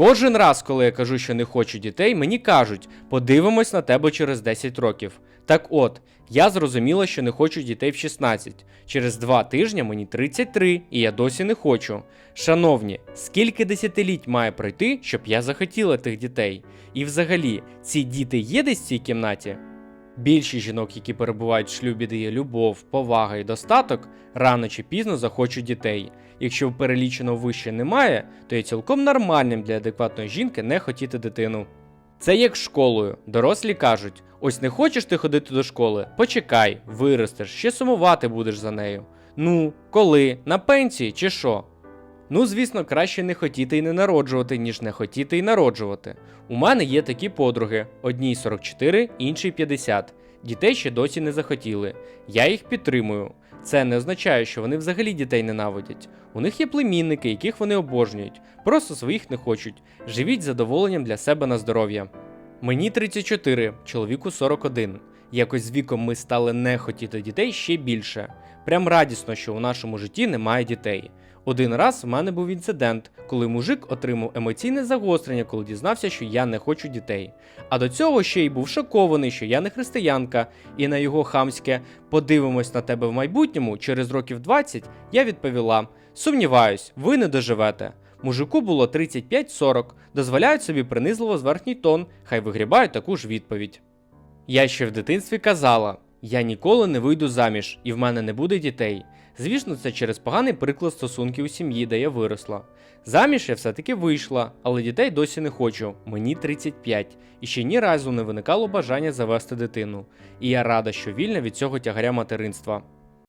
Кожен раз, коли я кажу, що не хочу дітей, мені кажуть, подивимось на тебе через 10 років. Так от, я зрозуміла, що не хочу дітей в 16. Через два тижні мені 33, і я досі не хочу. Шановні, скільки десятиліть має пройти, щоб я захотіла тих дітей? І взагалі, ці діти є десь в цій кімнаті? Більшість жінок, які перебувають в шлюбі, де є любов, повага і достаток, рано чи пізно захочуть дітей. Якщо перелічено вище немає, то є цілком нормальним для адекватної жінки не хотіти дитину. Це як школою. Дорослі кажуть: ось не хочеш ти ходити до школи? Почекай, виростеш, ще сумувати будеш за нею. Ну, коли? На пенсії чи що? Ну, звісно, краще не хотіти і не народжувати, ніж не хотіти і народжувати. У мене є такі подруги: одній 44, іншій 50. Дітей ще досі не захотіли. Я їх підтримую. Це не означає, що вони взагалі дітей ненавидять. У них є племінники, яких вони обожнюють, просто своїх не хочуть. Живіть задоволенням для себе на здоров'я. Мені 34, чоловіку 41. Якось з віком ми стали не хотіти дітей ще більше. Прям радісно, що у нашому житті немає дітей. Один раз в мене був інцидент, коли мужик отримав емоційне загострення, коли дізнався, що я не хочу дітей. А до цього ще й був шокований, що я не християнка, і на його хамське подивимось на тебе в майбутньому через років 20 я відповіла: сумніваюсь, ви не доживете. Мужику було 35-40, дозволяють собі принизливо зверхній тон, хай вигрібають таку ж відповідь. Я ще в дитинстві казала: я ніколи не вийду заміж, і в мене не буде дітей. Звісно, це через поганий приклад стосунків у сім'ї, де я виросла. Заміж я все-таки вийшла, але дітей досі не хочу. Мені 35, і ще ні разу не виникало бажання завести дитину. І я рада, що вільна від цього тягаря материнства.